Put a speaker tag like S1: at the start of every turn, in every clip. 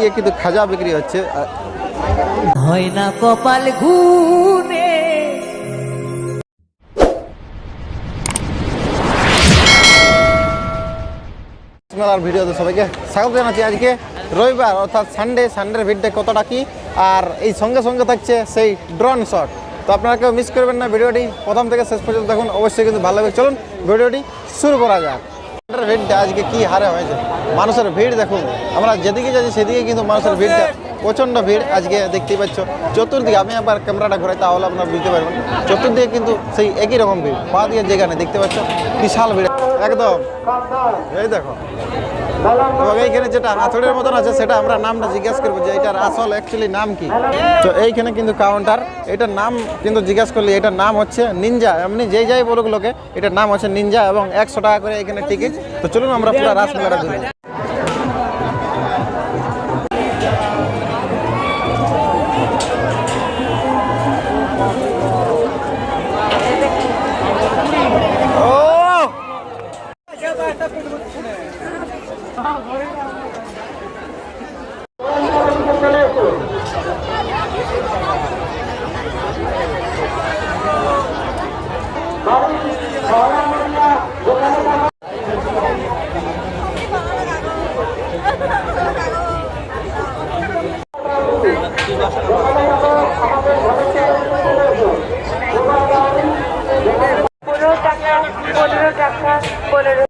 S1: দিয়ে কিন্তু খাজা বিক্রি হচ্ছে।
S2: হয় না কপাল গুনে
S1: মেলার ভিডিওতে সবাইকে স্বাগত জানাচ্ছি। আজকে রবিবার অর্থাৎ সানডে সানডের ভিড়টা কতটা কি? আর এই সঙ্গে সঙ্গে থাকছে সেই ড্রোন শট তো আপনারা কেউ মিস করবেন না ভিডিওটি। প্রথম থেকে শেষ পর্যন্ত দেখুন। অবশ্যই কিন্তু ভালো লাগবে। চলুন ভিডিওটি শুরু করা যাক। ভিড়টা আজকে কি হারে হয়েছে? মানুষের ভিড় দেখুন। আমরা যেদিকে যাচ্ছি সেদিকে কিন্তু মানুষের ভিড়টা প্রচণ্ড ভিড় আজকে দেখতেই পাচ্ছ। চতুর্দিকে আমি আবার ক্যামেরাটা ঘুরাই, তাহলে আপনারা বুঝতে পারবেন। চতুর্দিকে কিন্তু সেই একই রকম ভিড়। পা দিয়ে যেখানে দেখতে পাচ্ছ, বিশাল ভিড়। একদম। এই দেখো। এবং এইখানে যেটা হাতুড়ের মতন আছে, সেটা আমরা নামটা জিজ্ঞেস করব যে এটার আসল অ্যাকচুয়ালি নাম কি। তো এইখানে কিন্তু কাউন্টার এটার নাম কিন্তু জিজ্ঞেস করলে এটার নাম হচ্ছে নিনজা এমনি যেই যাই বলুক লোকে, এটার নাম হচ্ছে নিনজা এবং একশো টাকা করে এখানে টিকিট তো চলুন আমরা পুরো রাসমেলাটা ঘুরি
S3: পনেরো টাকা পনেরো টাকা পনেরো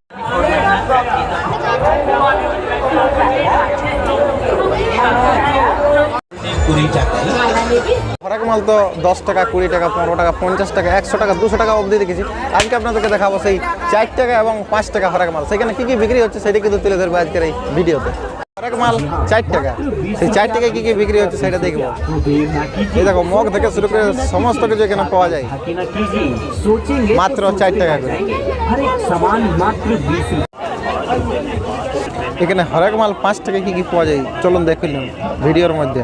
S1: খরাক মাল তো দশ টাকা, কুড়ি টাকা, পনেরো টাকা, পঞ্চাশ টাকা, একশো টাকা, দুশো টাকা অবধি দেখেছি আজকে আপনাদেরকে দেখাবো সেই চার টাকা এবং পাঁচ টাকা খরাক মাল। সেখানে কী কী বিক্রি হচ্ছে সেটা কিন্তু তুলে ধরবো আজকের এই ভিডিওতে। খরাক মাল চার টাকা। সেই চার টাকায় কী কী বিক্রি হচ্ছে সেটা দেখব। এই দেখো, মগ থেকে শুরু করে সমস্ত কিছু এখানে পাওয়া যায়। মাত্র চার টাকা করে। এখানে হরেক মাল পাঁচ টাকা কি কি পাওয়া যায়? চলুন দেখুন ভিডিওর মধ্যে।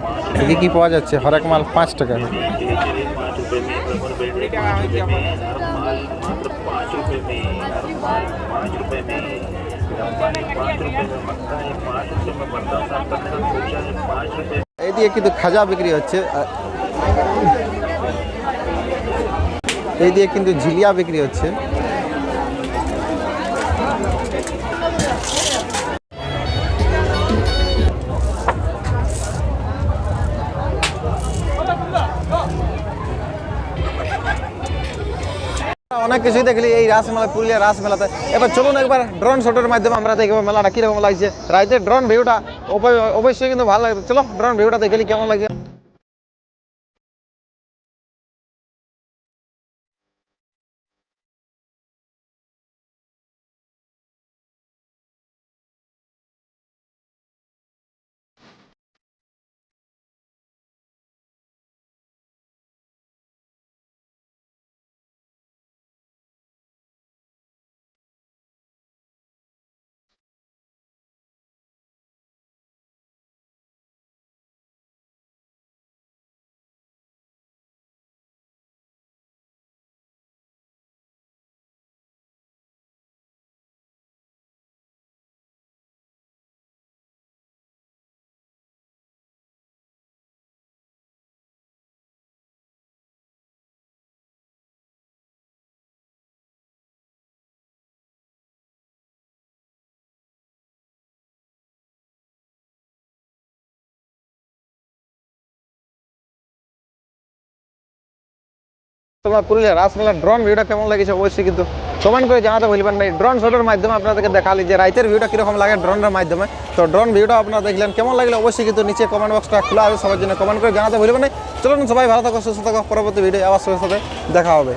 S1: কি কি পাওয়া যাচ্ছে? হরেক মাল পাঁচ টাকা। এইদিকে কিন্তু খাজা বিক্রি হচ্ছে। আর এই দিয়ে কিন্তু ঝিলিয়া বিক্রি হচ্ছে। অনেক কিছুই দেখলি, এই রাসমেলা পুরুলিয়া রাসমেলাতে এবার চলুন একবার ড্রোন শটের মাধ্যমে আমরা দেখব মেলাটা কীরকম লাগছে। রাইতে ড্রোন ভিউটা অবশ্য- অবশ্যই কিন্তু ভালো লাগছে চলো ড্রোন ভিউটা দেখলি কেমন লাগে তোমার পুরুলিয়া রাসমেলার ড্রোন ভিউটা কেমন লাগছে অবশ্যই কিন্তু কমেন্ট করে জানাতে ভুলবেন না। ড্রোন শটের মাধ্যমে আপনাদেরকে দেখালি যে রাইতের ভিউটা কীরকম লাগে ড্রোনের মাধ্যমে। তো ড্রোন ভিউটা আপনারা দেখলেন, কেমন লাগলে অবশ্যই কিন্তু নিচে কমেন্ট বক্সটা খোলা আছে, সবার জন্য কমেন্ট করে জানাতে ভুলবেন না। চলুন সবাই ভালো থাকো, সুস্থ থাকো, পরবর্তী ভিডিও আবার সবার সাথে দেখা হবে।